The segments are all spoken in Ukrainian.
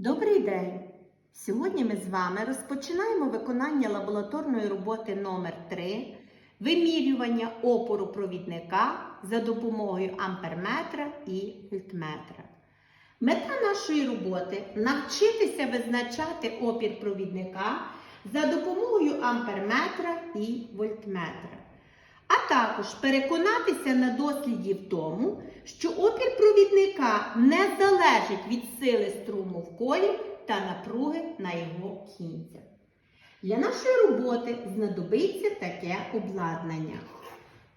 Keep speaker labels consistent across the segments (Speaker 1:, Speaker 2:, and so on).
Speaker 1: Добрий день! Сьогодні ми з вами розпочинаємо виконання лабораторної роботи номер 3 вимірювання опору провідника за допомогою амперметра і вольтметра. Мета нашої роботи навчитися визначати опір провідника за допомогою амперметра і вольтметра. А також переконатися на досліді в тому, що опір провідника не залежить від сили струму в колі та напруги на його кінцях. Для нашої роботи знадобиться таке обладнання.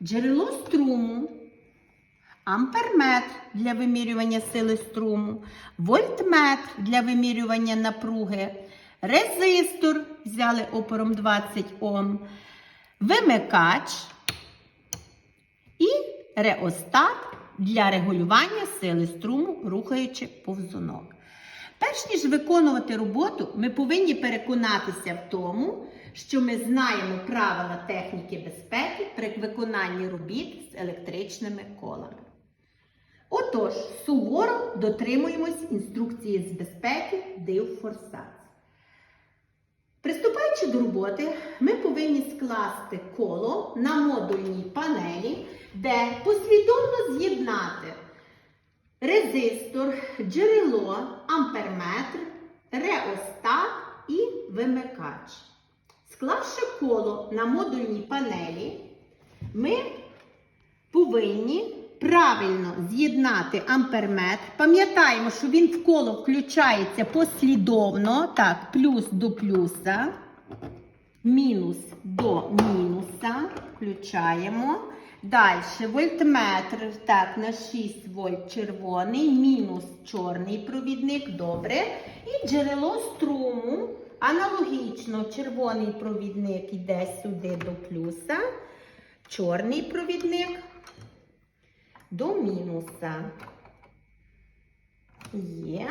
Speaker 1: Джерело струму, амперметр для вимірювання сили струму, вольтметр для вимірювання напруги, резистор взяли опором 20 Ом, вимикач і реостат для регулювання сили струму, рухаючи повзунок. Перш ніж виконувати роботу, ми повинні переконатися в тому, що ми знаємо правила техніки безпеки при виконанні робіт з електричними колами. Отож, суворо дотримуємось інструкції з безпеки див-форсац. Приступаючи до роботи, ми повинні скласти коло на модульній панелі, де послідовно з'єднати резистор, джерело, амперметр, реостат і вимикач. Склавши коло на модульній панелі, ми повинні правильно з'єднати амперметр. Пам'ятаємо, що він в коло включається послідовно, так, плюс до плюса, мінус до мінуса. Включаємо. Далі вольтметр, так, на 6 вольт червоний, мінус чорний провідник, добре. І джерело струму. Аналогічно, червоний провідник йде сюди до плюса, чорний провідник до мінуса. Є.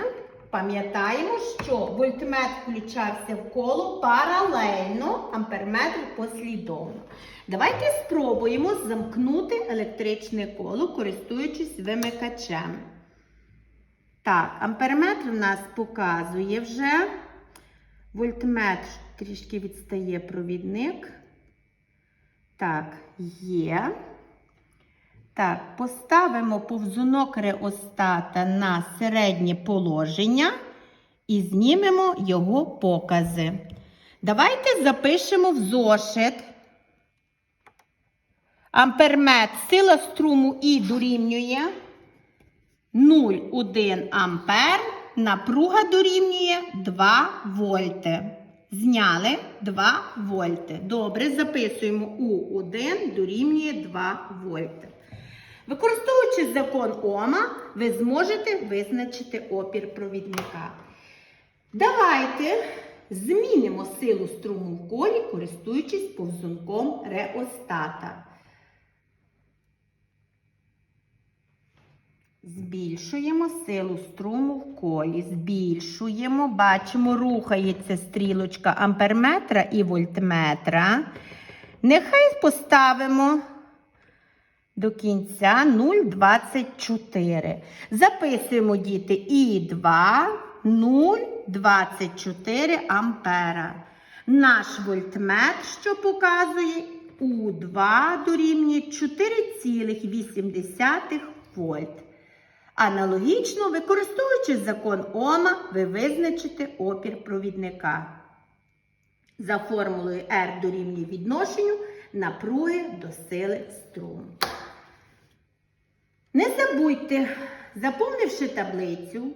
Speaker 1: Пам'ятаємо, що вольтметр включався в коло паралельно, амперметр послідовно. Давайте спробуємо замкнути електричне коло, користуючись вимикачем. Так, амперметр в нас показує вже. Вольтметр трішки відстає провідник. Так, є. Так, поставимо повзунок реостата на середнє положення і знімемо його покази. Давайте запишемо в зошит. Амперметр, сила струму І дорівнює 0,1 ампер, напруга дорівнює 2 вольти. Зняли 2 вольти. Добре, записуємо У1 дорівнює 2 вольти. Використовуючи закон Ома, ви зможете визначити опір провідника. Давайте змінимо силу струму в колі, користуючись повзунком реостата. Збільшуємо силу струму в колі. Збільшуємо, бачимо, рухається стрілочка амперметра і вольтметра. Нехай поставимо до кінця 0,24. Записуємо, діти, І2 0,24 ампера. Наш вольтметр, що показує У2 дорівнює 4,8 вольт. Аналогічно, використовуючи закон Ома, ви визначите опір провідника. За формулою R дорівнює відношенню напруги до сили струму. Не забудьте, заповнивши таблицю,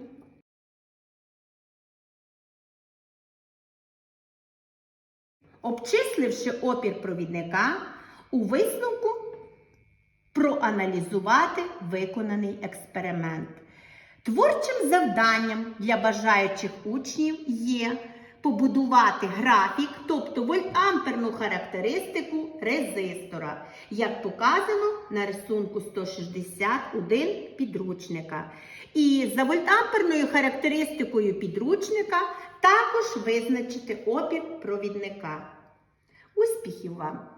Speaker 1: обчисливши опір провідника, у висновку проаналізувати виконаний експеримент. Творчим завданням для бажаючих учнів є побудувати графік, тобто вольтамперну характеристику резистора, як показано на рисунку 161 підручника. І за вольтамперною характеристикою підручника також визначити опір провідника. Успіхів вам!